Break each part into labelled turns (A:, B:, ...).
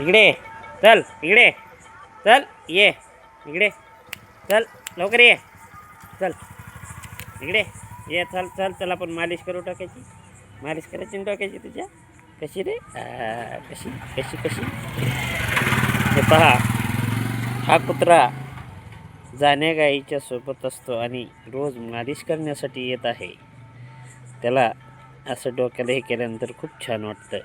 A: इकडे चल इकडे चल ये. इकडे चल लवकर ये. चल. इकडे ये. चल चल चल आपण मालिश करू टाकायची मालिश करायची ना टाकायची तुझ्या? कशी रे? कशी? कशी कशी? हे पहा. हा कुत्रा जाण्या गाईच्या सोबत असतो आणि रोज मालिश करण्यासाठी येत आहे. त्याला असं डोक्याला हे केल्यानंतर खूप छान वाटतं.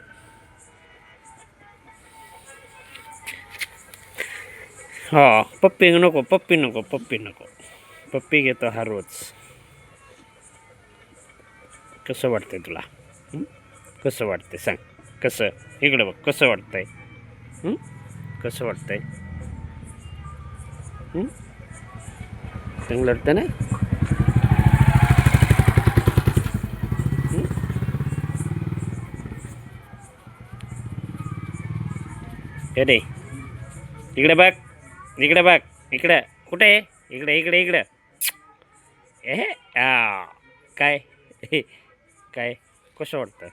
A: हा पप्पी नको पप्पी नको पप्पी नको. पप्पी घेतो हा रोज. कसं वाटतंय तुला? कसं वाटतंय? सांग. कसं? इकडं बघ कसं वाटतंय? कसं वाटतंय? चांगलं वाटतं ना? अरे हे रे इकडे बघ. इकडे बघ इकडं. कुठे? आहे इकडे इकडे. इकडं ए काय? काय? कसं वाटतं?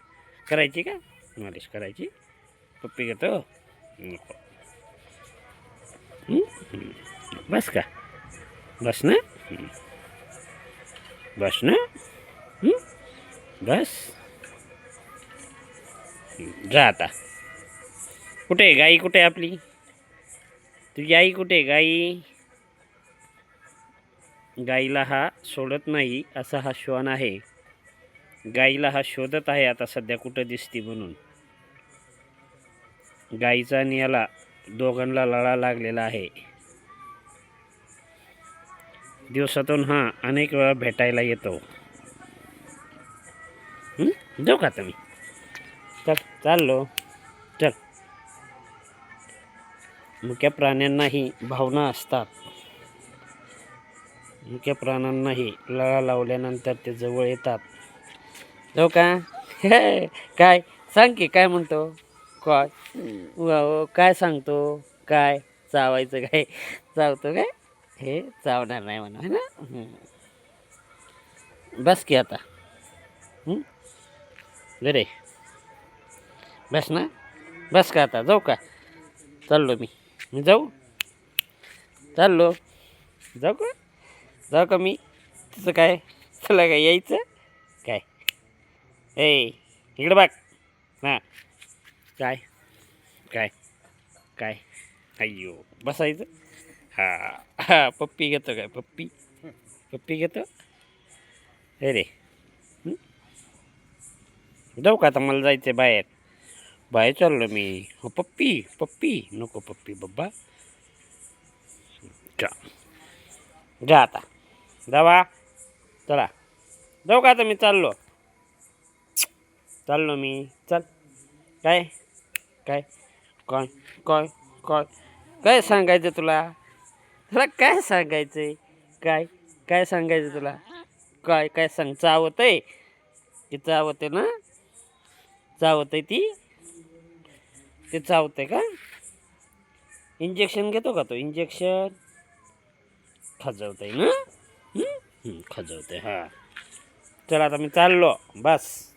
A: करायची का? मालिश करायची? पप्पी घेतो. नको. बस का? बस ना? बस ना? बस. जा आता. कुठे आहे? गाई कुठे आहे आपली? तुझी आई कुठे गाई? गाईला हा सोडत नाही असा हा श्वान आहे. गाईला हा शोधत आहे आता सध्या कुठं दिसती म्हणून. गाईचा आणि याला दोघांना लळा लागलेला आहे. दिवसातून हा अनेक वेळा भेटायला येतो. देऊ जाऊ का तुम्ही चल चाललो. चल. मुक्या प्राण्यांनाही भावना असतात. मुक्या प्राण्यांनाही लळा लावल्यानंतर ते जवळ येतात. जाऊ का? हे, काय? सांग की काय म्हणतो? काय? काय सांगतो? काय? चावायचं काय? चावतो काय? हे चावणार नाही म्हणा है ना? बस की आता. बरे. बस ना? बस का आता? जाऊ का? चाललो मी. मी जाऊ? चाललो. जाऊ का? जाऊ का मी? तिचं काय? चला काय यायचं? काय? ए इकडं बघ. हां. काय? काय? काय? अय्यो बसायचं? हा. हा पप्पी घेतो काय? पप्पी? पप्पी घेतो? हे रे. जाऊ का आता? मला जायचं आहे बाहेर. बाहेर चाललो मी. हो पप्पी पप्पी. नको पप्पी बब्बा. जा. जा आता. जावा. चला. जाऊ का आता मी चाललो. चाललो मी. चल. काय? काय? काय? काय? काय? काय सांगायचं तुला? तुला काय सांगायचं आहे काय? काय सांगायचं तुला? काय? काय सांग? चावत आहे ती चावते ना? चावत आहे ती? ते चावते का? इंजेक्शन घेतो का तो? इंजेक्शन खजवतंय ना? हं? हां. चला आता मी चाललो. बस.